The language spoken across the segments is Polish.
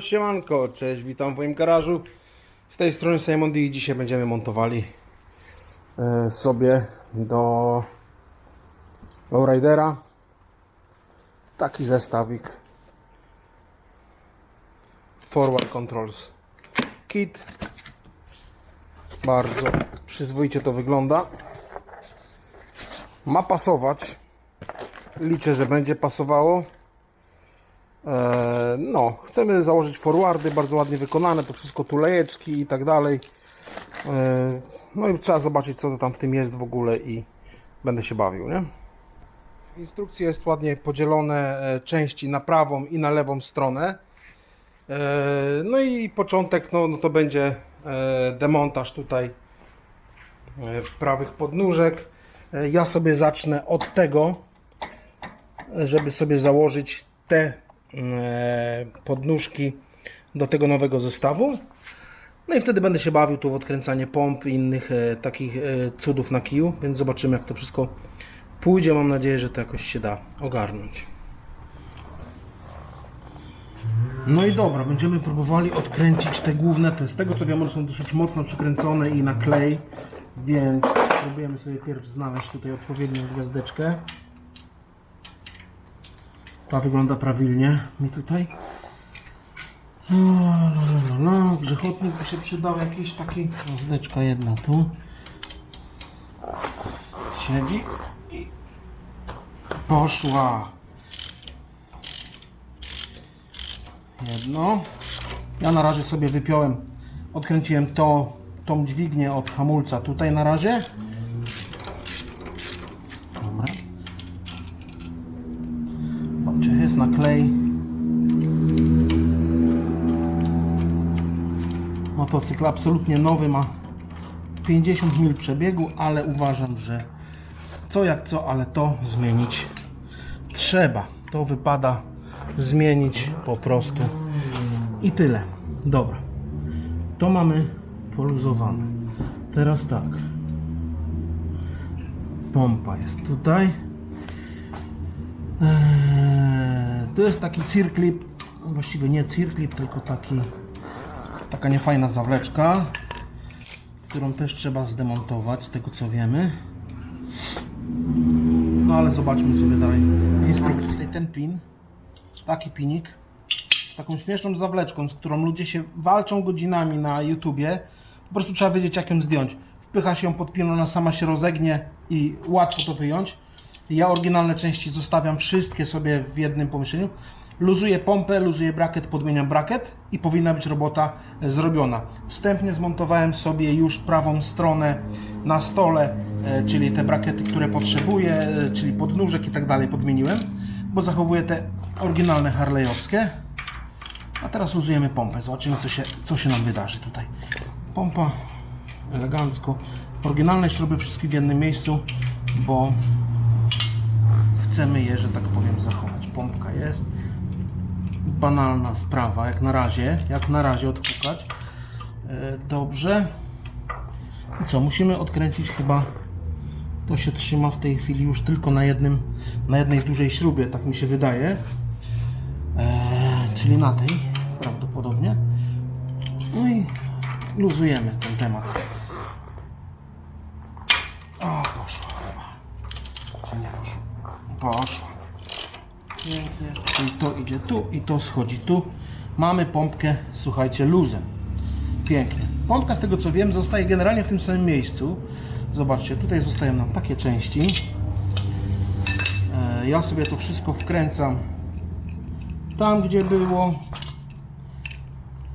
Siemanko, siemanko, cześć, witam w moim garażu. Z tej strony Simon i dzisiaj będziemy montowali e, sobie do Lowridera taki zestawik Forward Controls Kit. Bardzo przyzwoicie to wygląda. Ma pasować. Liczę, że będzie pasowało. E, No, chcemy założyć forwardy, bardzo ładnie wykonane, to wszystko tulejeczki i tak dalej. E, No i trzeba zobaczyć, co to tam w tym jest w ogóle i będę się bawił, nie? Instrukcja jest ładnie podzielone e, części na prawą i na lewą stronę. No i początek, no, no to będzie demontaż tutaj prawych podnóżek. Ja sobie zacznę od tego, żeby sobie założyć te podnóżki do tego nowego zestawu. No i wtedy będę się bawił tu w odkręcanie pomp i innych e, takich e, cudów na kiju, więc zobaczymy jak to wszystko pójdzie. Mam nadzieję, że to jakoś się da ogarnąć. No i dobra, będziemy próbowali odkręcić te główne, te z tego co wiem, one są dosyć mocno przykręcone i na klej, więc próbujemy sobie pierw znaleźć tutaj odpowiednią gwiazdeczkę. Ta wygląda prawilnie mi tutaj. La, la, la, la. Grzechotnik by się przydał jakiś taki. Gwiazdeczka jedna tu. Siedzi i poszła. Jedno. Ja na razie sobie wypiąłem, odkręciłem to, tą dźwignię od hamulca tutaj na razie. Motocykl absolutnie nowy, ma 50 mil przebiegu, ale uważam, że co jak co, ale to zmienić trzeba. To wypada zmienić po prostu. I tyle. Dobra. To mamy poluzowane. Teraz tak. Pompa jest tutaj. Eee, to jest taki circlip, właściwie nie circlip, tylko taki, taka niefajna zawleczka, którą też trzeba zdemontować, z tego co wiemy. No ale zobaczmy sobie dalej instrukcję. Ten pin, taki pinik, z taką śmieszną zawleczką, z którą ludzie się walczą godzinami na YouTubie. Po prostu trzeba wiedzieć jak ją zdjąć. Wpycha się ją pod pin, ona sama się rozegnie i łatwo to wyjąć. Ja oryginalne części zostawiam wszystkie sobie w jednym pomieszczeniu. Luzuję pompę, luzuję braket, podmieniam braket i powinna być robota zrobiona. Wstępnie zmontowałem sobie już prawą stronę na stole, e, czyli te brakety, które potrzebuję, e, czyli podnóżek i tak dalej podmieniłem, bo zachowuję te oryginalne harley'owskie. A teraz luzujemy pompę. Zobaczymy, co się, co się nam wydarzy tutaj. Pompa elegancko. Oryginalne śruby wszystkie w jednym miejscu, bo chcemy je, że tak powiem, zachować. Pompka jest. Banalna sprawa, jak na razie. Jak na razie odpukać. E, Dobrze. I co? Musimy odkręcić chyba. To się trzyma w tej chwili już tylko na jednym, na jednej dużej śrubie, tak mi się wydaje. Eee, czyli na tej prawdopodobnie. No i luzujemy ten temat. O, poszło chyba. Czy nie poszło? Poszło. Pięknie. Czyli to idzie tu i to schodzi tu. Mamy pompkę, słuchajcie, luzem. Pięknie. Pompka z tego co wiem zostaje generalnie w tym samym miejscu. Zobaczcie, tutaj zostają nam takie części. E, Ja sobie to wszystko wkręcam tam, gdzie było,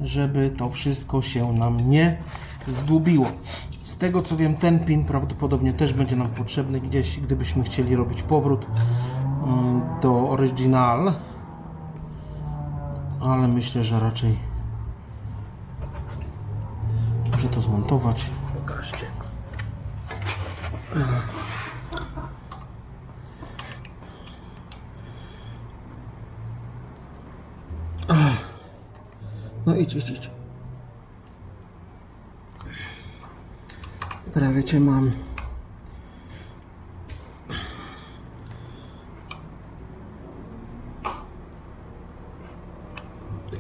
żeby to wszystko się nam nie zgubiło. Z tego co wiem, ten pin prawdopodobnie też będzie nam potrzebny gdzieś, gdybyśmy chcieli robić powrót mm, do oryginal. Ale myślę, że raczej muszę to zmontować. Pokażcie. No idź, idź, idź. Prawie cię mam.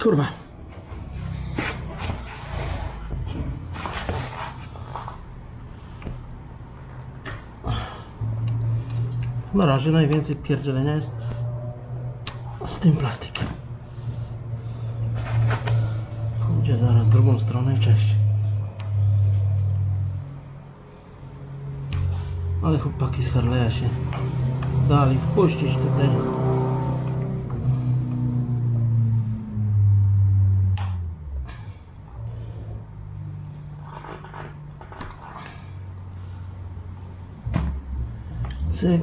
Kurwa. Na razie najwięcej pierdzielenia jest z tym plastikiem. Pójdzie zaraz drugą stronę i cześć. Ale chłopaki z Harley'a się dali wpuścić tutaj. Cyk.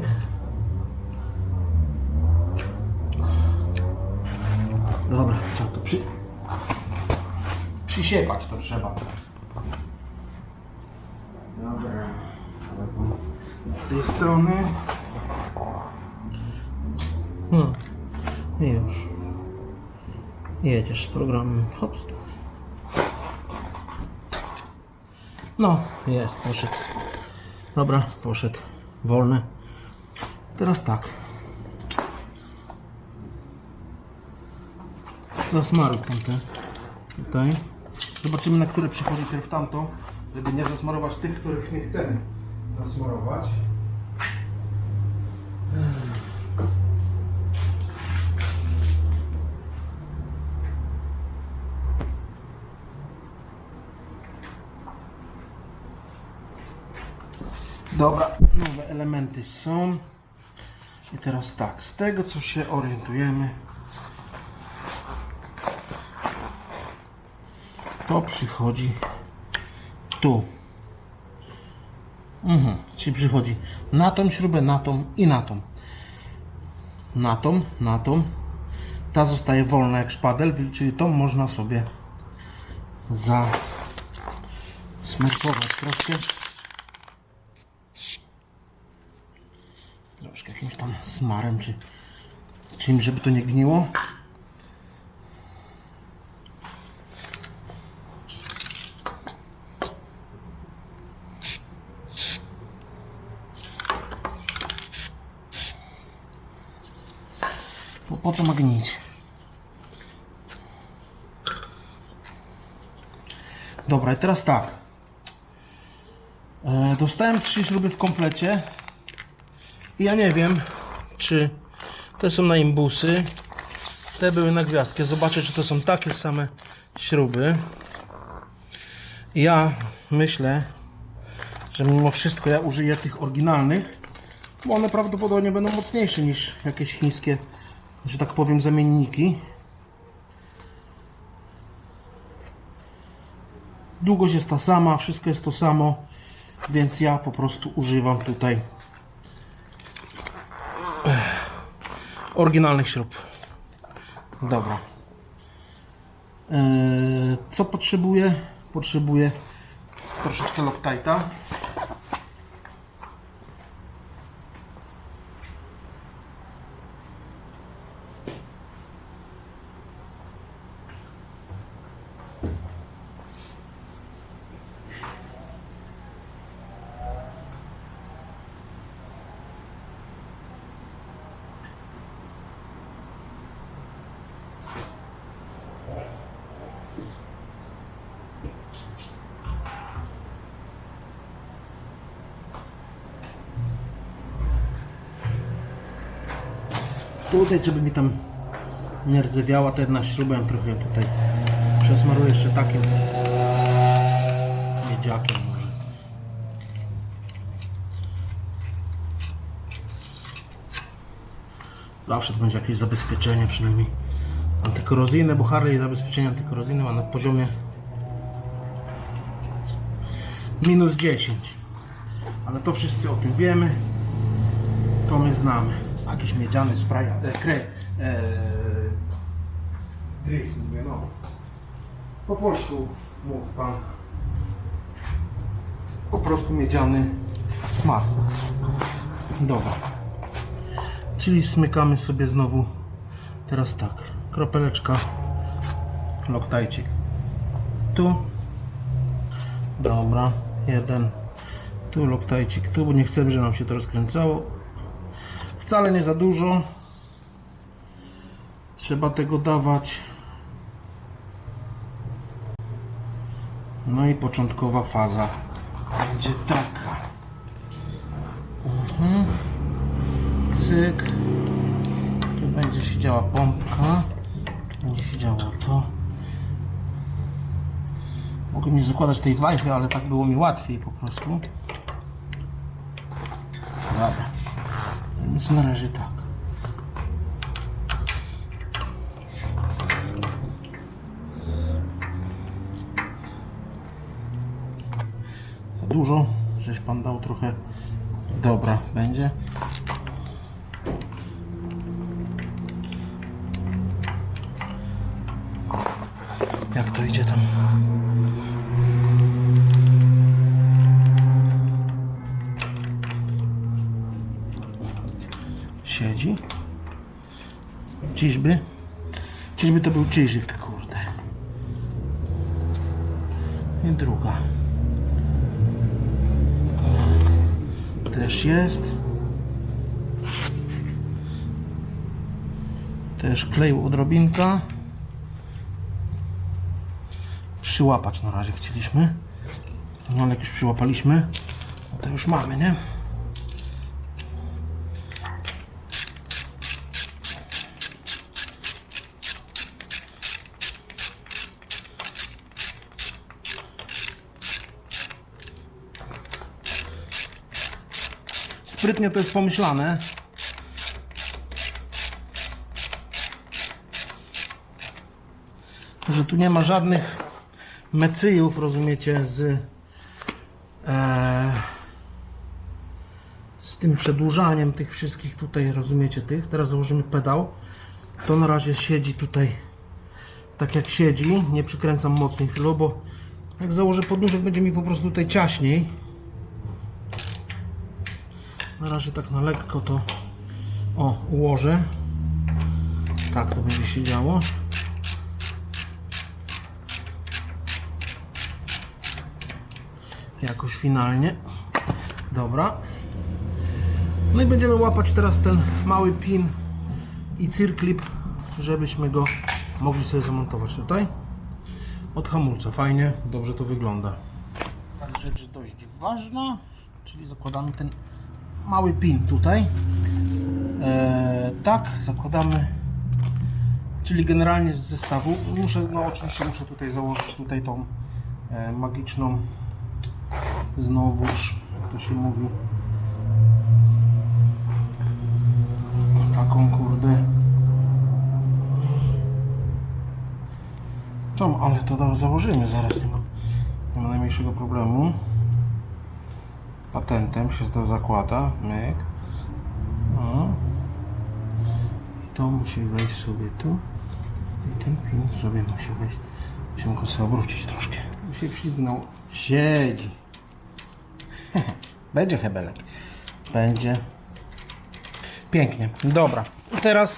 Dobra, trzeba to przy... Przysiepać to trzeba. Dobra. Z tej strony. No. I już. Jedziesz z programem. Hops. No, jest, poszedł. Dobra, poszedł. Wolny. Teraz tak. Zasmaruj tamte. Tutaj. Zobaczymy na które przychodzi pierw tamto, żeby nie zasmarować tych, których nie chcemy zasmarować. Dobra, nowe elementy są. I teraz tak, z tego co się orientujemy, to przychodzi tu. Mhm, czyli przychodzi na tą śrubę, na tą i na tą. Na tą, na tą. Ta zostaje wolna jak szpadel, czyli tą można sobie zasmarkować troszkę. Troszkę jakimś tam smarem, czy czymś, żeby to nie gniło. Po, po co ma gnić? Dobra, i teraz tak. E, dostałem trzy śruby w komplecie. Ja nie wiem, czy te są na imbusy. Te były na gwiazdkę. Zobaczę, czy to są takie same śruby. Ja myślę, że mimo wszystko ja użyję tych oryginalnych, bo one prawdopodobnie będą mocniejsze niż jakieś chińskie, że tak powiem, zamienniki. Długość jest ta sama, wszystko jest to samo, więc ja po prostu używam tutaj oryginalnych śrub. Dobra. Eee, co potrzebuję? Potrzebuję troszeczkę Loctite'a. Tutaj, żeby mi tam nie rdzewiała ta jedna śruba, ją trochę tutaj przesmaruję jeszcze takim miedziakiem może. Zawsze to będzie jakieś zabezpieczenie przynajmniej antykorozyjne, bo Harley zabezpieczenie antykorozyjne ma na poziomie minus 10. Ale to wszyscy o tym wiemy to my znamy. Jakiś miedziany spray, e, kre, e, mówię, no. Po polsku mów pan. Po prostu miedziany smak. Dobra. Czyli smykamy sobie znowu teraz tak. Kropeleczka loktajcik. Tu. Dobra. Jeden. Tu loktajcik. Tu, bo nie chcemy, żeby nam się to rozkręcało. Wcale nie za dużo. Trzeba tego dawać. No i początkowa faza będzie taka. Mhm. Cyk. Tu będzie siedziała pompka. Będzie siedziało to. Mogę nie zakładać tej wajchy, ale tak było mi łatwiej po prostu. Dobra. Więc na razie tak. Za dużo, żeś pan dał trochę. Dobra, będzie. Jak to idzie tam? Siedzi. Czyżby? Czyżby to był czyżyk, kurde. I druga. Też jest. Też kleju odrobinka. Przyłapać na razie chcieliśmy. No ale jak już przyłapaliśmy, no to już mamy, nie? Sprytnie to jest pomyślane. Że tu nie ma żadnych mecyjów, rozumiecie, z, e, z tym przedłużaniem tych wszystkich tutaj, rozumiecie, tych. Teraz założymy pedał. To na razie siedzi tutaj tak jak siedzi. Nie przykręcam mocniej chwilę, bo jak założę podnóżek będzie mi po prostu tutaj ciaśniej. Na razie tak na lekko to o, ułożę. Tak to będzie się działo. Jakoś finalnie. Dobra. No i będziemy łapać teraz ten mały pin i cyrklip, żebyśmy go mogli sobie zamontować tutaj. Od hamulca. Fajnie, dobrze to wygląda. Teraz rzecz dość ważna, czyli zakładamy ten mały pin tutaj. E, tak, zakładamy, czyli generalnie z zestawu. Muszę, no oczywiście muszę tutaj założyć tutaj tą e, magiczną znowuż, jak to się mówi, taką kurde tą, ale to założymy zaraz, nie ma, nie ma najmniejszego problemu patentem się to zakłada, myk. O. I to musi wejść sobie tu. I ten pin sobie musi wejść. Musimy go sobie obrócić troszkę. Tu się wślizgnął. Siedzi. Będzie hebelek. Będzie. Pięknie. Dobra. Teraz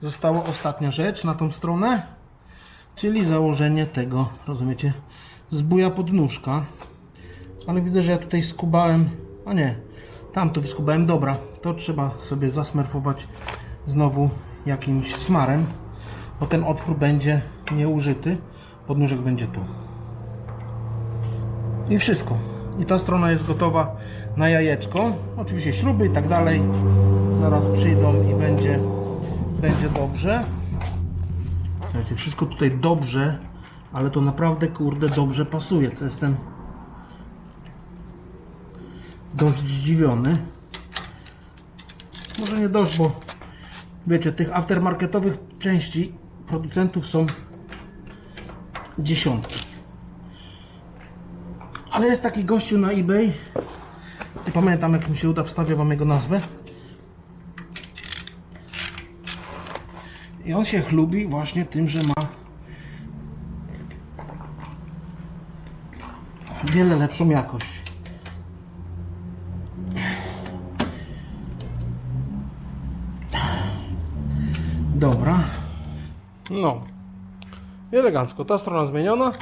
została ostatnia rzecz na tą stronę. Czyli założenie tego, rozumiecie, zbuja podnóżka ale widzę, że ja tutaj skubałem, a nie, tam to wyskubałem, dobra, to trzeba sobie zasmerfować znowu jakimś smarem, bo ten otwór będzie nieużyty, podnóżek będzie tu. I wszystko. I ta strona jest gotowa na jajeczko. Oczywiście śruby i tak dalej zaraz przyjdą i będzie, będzie dobrze. Słuchajcie, wszystko tutaj dobrze, ale to naprawdę kurde dobrze pasuje, co jestem dość zdziwiony. Może nie dość, bo wiecie, tych aftermarketowych części producentów są dziesiątki. Ale jest taki gościu na eBay. Nie pamiętam jak mi się uda, wstawię wam jego nazwę. I on się chlubi właśnie tym, że ma wiele lepszą jakość. Dobra. No. Elegancko. Ta strona zmieniona.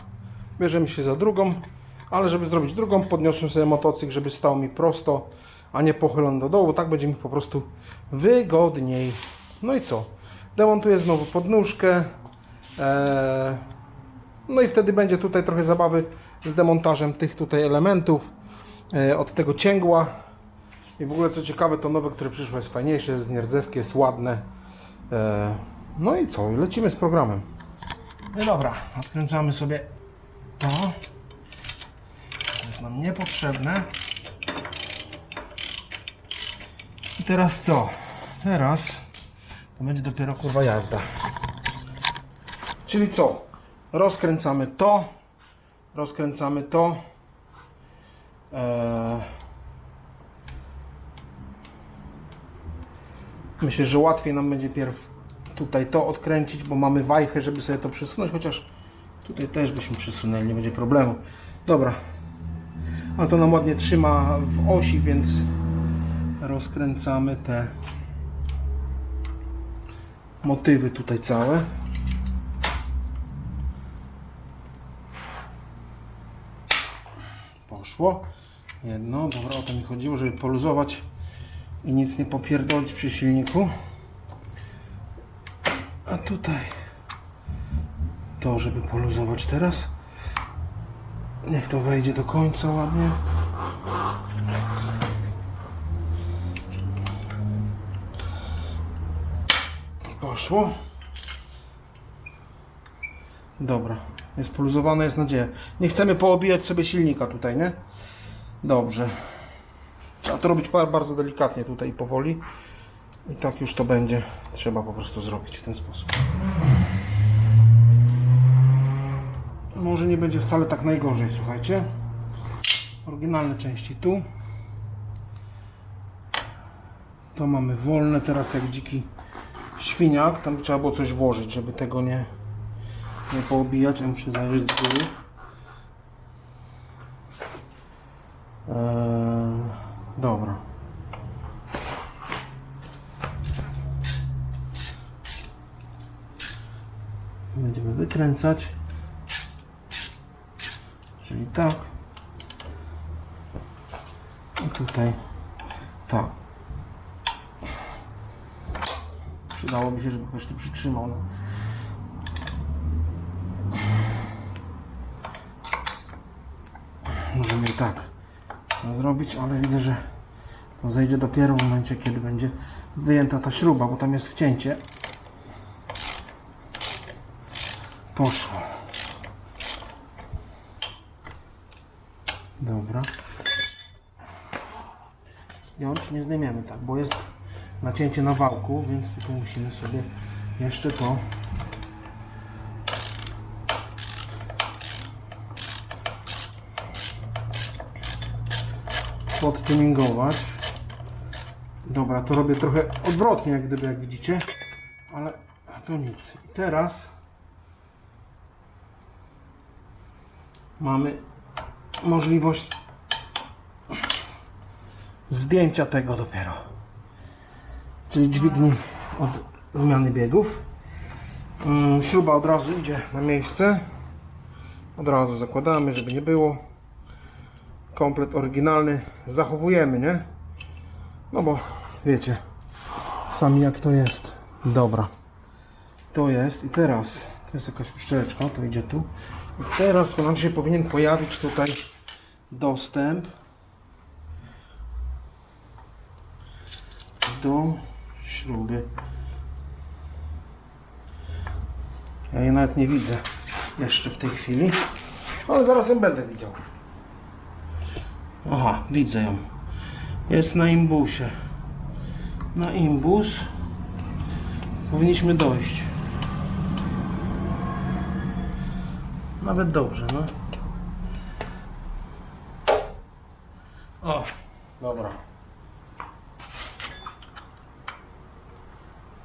Bierzemy się za drugą. Ale żeby zrobić drugą, podniosłem sobie motocykl, żeby stał mi prosto, a nie pochylony do dołu. Tak będzie mi po prostu wygodniej. No i co? Demontuję znowu podnóżkę. Eee, No i wtedy będzie tutaj trochę zabawy z demontażem tych tutaj elementów, e, od tego cięgła. I w ogóle co ciekawe, to nowe, które przyszło jest fajniejsze, jest z nierdzewki, jest ładne. E, No i co, lecimy z programem. No dobra, odkręcamy sobie to. To jest nam niepotrzebne. I teraz co? Teraz to będzie dopiero kurwa jazda. Czyli co? Rozkręcamy to, rozkręcamy to. Eee... Myślę, że łatwiej nam będzie pierw tutaj to odkręcić, bo mamy wajchę, żeby sobie to przesunąć, chociaż tutaj też byśmy przesunęli, nie będzie problemu. Dobra. A to nam ładnie trzyma w osi, więc rozkręcamy te motywy tutaj całe. Poszło. Jedno, dobra, o to mi chodziło, żeby poluzować i nic nie popierdolić przy silniku. A tutaj to, żeby poluzować teraz. Niech to wejdzie do końca ładnie. Poszło. Dobra, jest poluzowane, jest nadzieja. Nie chcemy poobijać sobie silnika tutaj, nie? Dobrze. Trzeba to robić ba- bardzo delikatnie tutaj powoli. I tak już to będzie. Trzeba po prostu zrobić w ten sposób. Może nie będzie wcale tak najgorzej, słuchajcie. Oryginalne części tu. To mamy wolne teraz jak dziki świniak. Tam trzeba było coś włożyć, żeby tego nie, nie poobijać. Ja muszę zajrzeć z góry. Eee, dobra. Będziemy wykręcać. Czyli tak. I tutaj tak. Przydałoby się, żeby ktoś tu przytrzymał. No. Możemy i tak zrobić, ale widzę, że zejdzie dopiero w momencie, kiedy będzie wyjęta ta śruba, bo tam jest wcięcie. Poszło. Dobra. Jąć nie zdejmiemy tak, bo jest nacięcie na wałku, więc tutaj musimy sobie jeszcze to podtuningować. Dobra, to robię trochę odwrotnie, jak gdyby, jak widzicie, ale to nic. I teraz mamy możliwość zdjęcia tego dopiero. Czyli dźwigni od zmiany biegów. Mm, Śruba od razu idzie na miejsce. Od razu zakładamy, żeby nie było. Komplet oryginalny zachowujemy, nie? No bo wiecie sami jak to jest. Dobra. To jest i teraz to jest jakaś uszczeleczka, to idzie tu. I teraz nam się powinien pojawić tutaj dostęp do śruby. Ja jej nawet nie widzę jeszcze w tej chwili, ale zaraz ją będę widział. Aha, widzę ją. Jest na imbusie. Na imbus powinniśmy dojść. Nawet dobrze, no. O, dobra.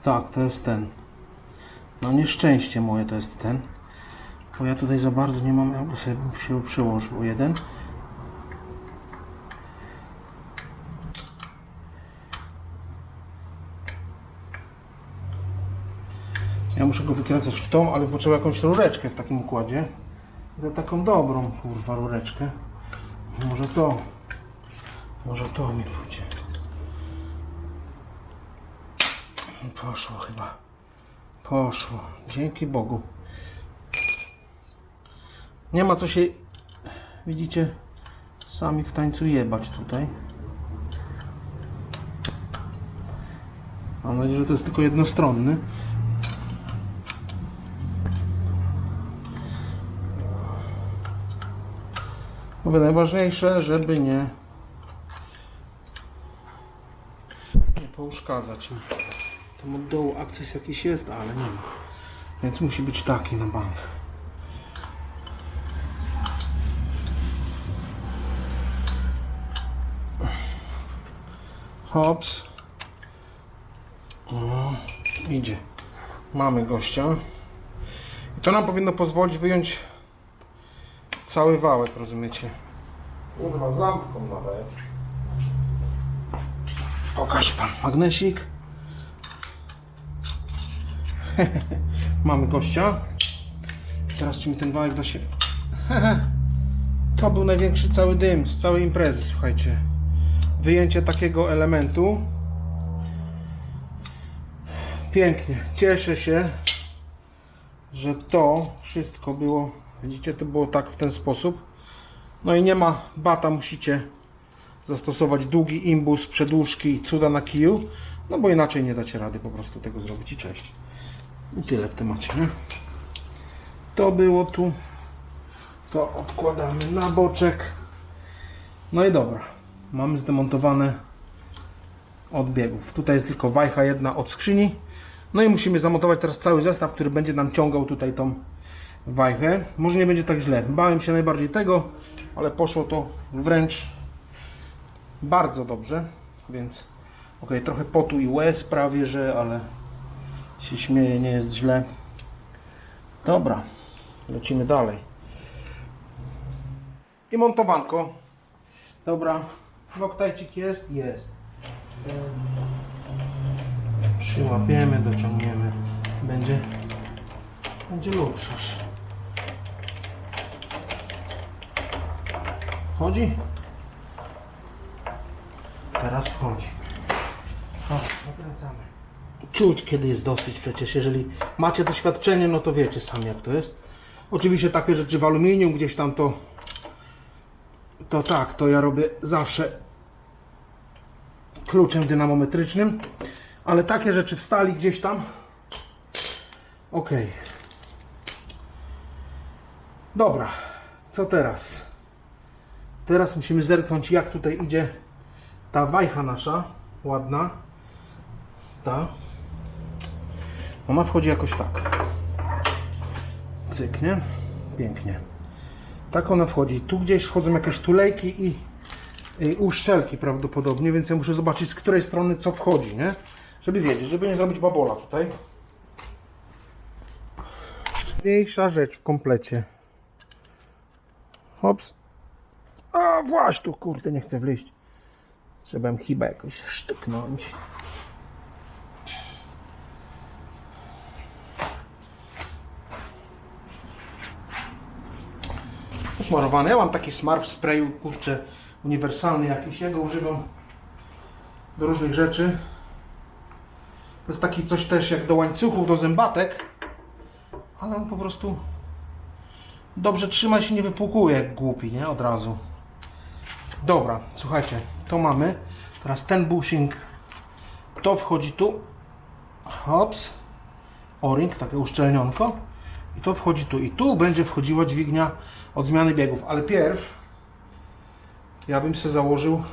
Tak, to jest ten. No nieszczęście moje to jest ten. Bo ja tutaj za bardzo nie mam, jakby sobie się przyłożył jeden. Ja muszę go wykręcać w tą, ale potrzeba jakąś rureczkę w takim układzie. To taką dobrą, kurwa, rureczkę. Może to. Może to mi pójdzie. Poszło chyba. Poszło. Dzięki Bogu. Nie ma co się, widzicie, sami w tańcu jebać tutaj. Mam nadzieję, że to jest tylko jednostronny. Mówię, najważniejsze, żeby nie nie pouszkadzać. Tam od dołu akces jakiś jest, ale nie ma. Więc musi być taki na bank. Hops. O, idzie. Mamy gościa. I to nam powinno pozwolić wyjąć cały wałek, rozumiecie? Kurwa, z lampką nawet. Pokaż pan magnesik. Mamy gościa. Teraz czy mi ten wałek da się... to był największy cały dym z całej imprezy, słuchajcie. Wyjęcie takiego elementu. Pięknie. Cieszę się, że to wszystko było, widzicie, to było tak w ten sposób. No i nie ma bata, musicie zastosować długi imbus, przedłużki cuda na kiju, no bo inaczej nie dacie rady po prostu tego zrobić i cześć. I tyle w temacie, nie? To było tu, co odkładamy na boczek. No i dobra, mamy zdemontowane od biegów. Tutaj jest tylko wajcha jedna od skrzyni. No i musimy zamontować teraz cały zestaw, który będzie nam ciągał tutaj tą wajchę. Może nie będzie tak źle. Bałem się najbardziej tego, ale poszło to wręcz bardzo dobrze, więc ok, trochę potu i łez prawie, że, ale się śmieję, nie jest źle. Dobra, lecimy dalej. I montowanko. Dobra, loktajcik jest? Jest. Przyłapiemy, dociągniemy. Będzie, będzie luksus. Chodzi? Teraz wchodzi. O, nakręcamy. Czuć, kiedy jest dosyć przecież. Jeżeli macie doświadczenie, no to wiecie sami jak to jest. Oczywiście takie rzeczy w aluminium gdzieś tam to to tak, to ja robię zawsze kluczem dynamometrycznym, ale takie rzeczy w stali gdzieś tam ok. Dobra, co teraz? Teraz musimy zerknąć jak tutaj idzie ta wajcha nasza, ładna, ta, ona wchodzi jakoś tak. Cyk, nie? Pięknie. Tak ona wchodzi. Tu gdzieś wchodzą jakieś tulejki i, i uszczelki prawdopodobnie, więc ja muszę zobaczyć z której strony co wchodzi, nie? Żeby wiedzieć, żeby nie zrobić babola tutaj. Mniejsza rzecz w komplecie. Hops. A właśnie tu, kurde, nie chcę wleźć. Trzeba im chyba jakoś sztyknąć. Posmarowany. Ja mam taki smar w sprayu, kurczę, uniwersalny jakiś. Ja go używam do różnych rzeczy. To jest taki coś też jak do łańcuchów, do zębatek. Ale on po prostu dobrze trzyma się nie wypłukuje jak głupi, nie? Od razu. Dobra, słuchajcie, to mamy. Teraz ten bushing, to wchodzi tu. Hops. O-ring, takie uszczelnionko. I to wchodzi tu. I tu będzie wchodziła dźwignia od zmiany biegów. Ale pierw ja bym sobie założył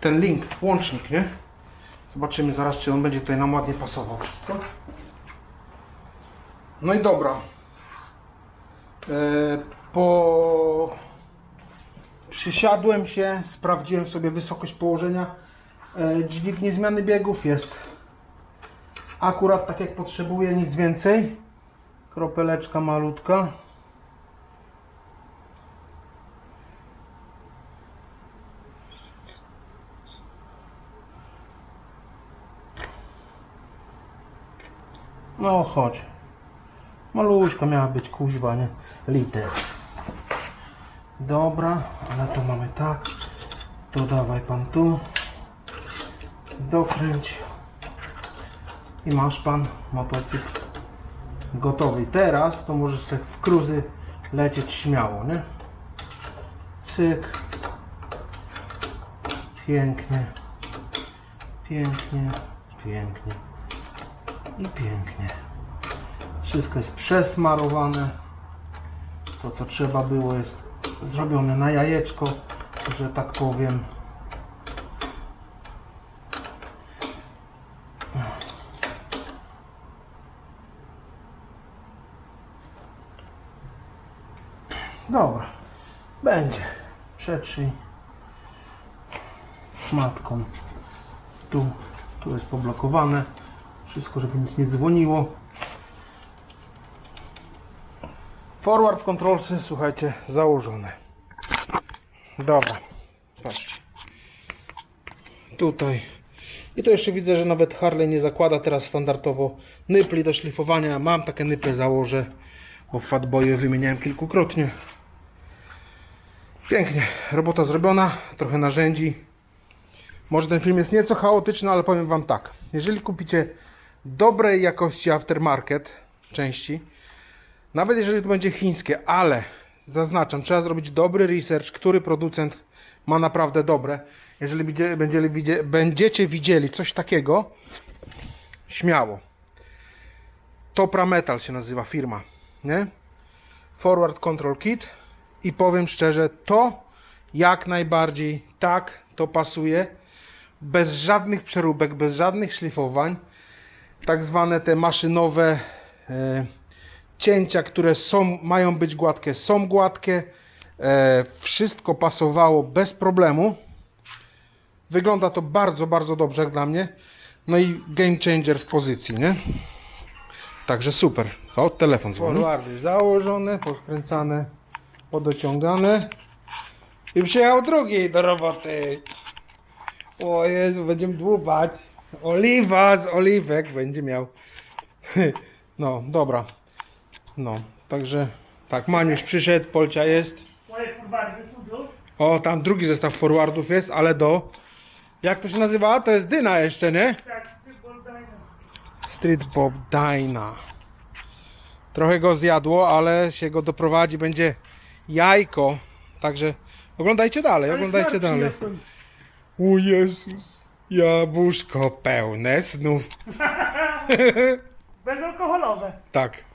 ten link, łącznik, nie? Zobaczymy zaraz, czy on będzie tutaj nam ładnie pasował wszystko. No i dobra. E, po przysiadłem się, sprawdziłem sobie wysokość położenia e, dźwigni zmiany biegów. Jest akurat tak jak potrzebuję, nic więcej. Kropeleczka malutka. No chodź. Maluśka miała być kuźwa, nie? Liter. Dobra, ale to mamy tak. To dawaj pan tu. Dokręć. I masz pan motocykl gotowy. Teraz to możesz sobie w cruzy lecieć śmiało, nie? Cyk. Pięknie. Pięknie. Pięknie. I pięknie. Wszystko jest przesmarowane. To co trzeba było jest zrobione na jajeczko, że tak powiem. Dobra, będzie. Przetrzyj szmatką. Tu, tu jest poblokowane. Wszystko, żeby nic nie dzwoniło. Forward controlsy, słuchajcie, założone. Dobra, patrzcie. Tutaj. I to jeszcze widzę, że nawet Harley nie zakłada teraz standardowo nypli do szlifowania. Mam takie nyple, założę, bo w Fatboye wymieniałem kilkukrotnie. Pięknie, robota zrobiona, trochę narzędzi. Może ten film jest nieco chaotyczny, ale powiem Wam tak. Jeżeli kupicie dobrej jakości aftermarket części, nawet jeżeli to będzie chińskie, ale zaznaczam, trzeba zrobić dobry research, który producent ma naprawdę dobre. Jeżeli będzie, widzie- będziecie widzieli coś takiego, śmiało. Topra Metal się nazywa firma, nie? Forward Control Kit i powiem szczerze, to jak najbardziej tak, to pasuje. Bez żadnych przeróbek, bez żadnych szlifowań. Tak zwane te maszynowe e, cięcia, które są, mają być gładkie, są gładkie. E, wszystko pasowało bez problemu. Wygląda to bardzo, bardzo dobrze jak dla mnie. No i game changer w pozycji, nie? Także super. O, telefon dzwoni. Założone, poskręcane, podociągane. I przyjechał drugi do roboty. O Jezu, będziemy dłubać. Oliwa z oliwek będzie miał. No, dobra. No, także tak, Maniusz przyszedł, Polcia jest. O, tam drugi zestaw forwardów jest, ale do... Jak to się nazywa? To jest Dyna jeszcze, nie? Tak. Street Bob Dyna. Trochę go zjadło, ale się go doprowadzi, będzie jajko. Także oglądajcie dalej, oglądajcie dalej. O Jezus, jabłuszko pełne snów. Bezalkoholowe. Tak.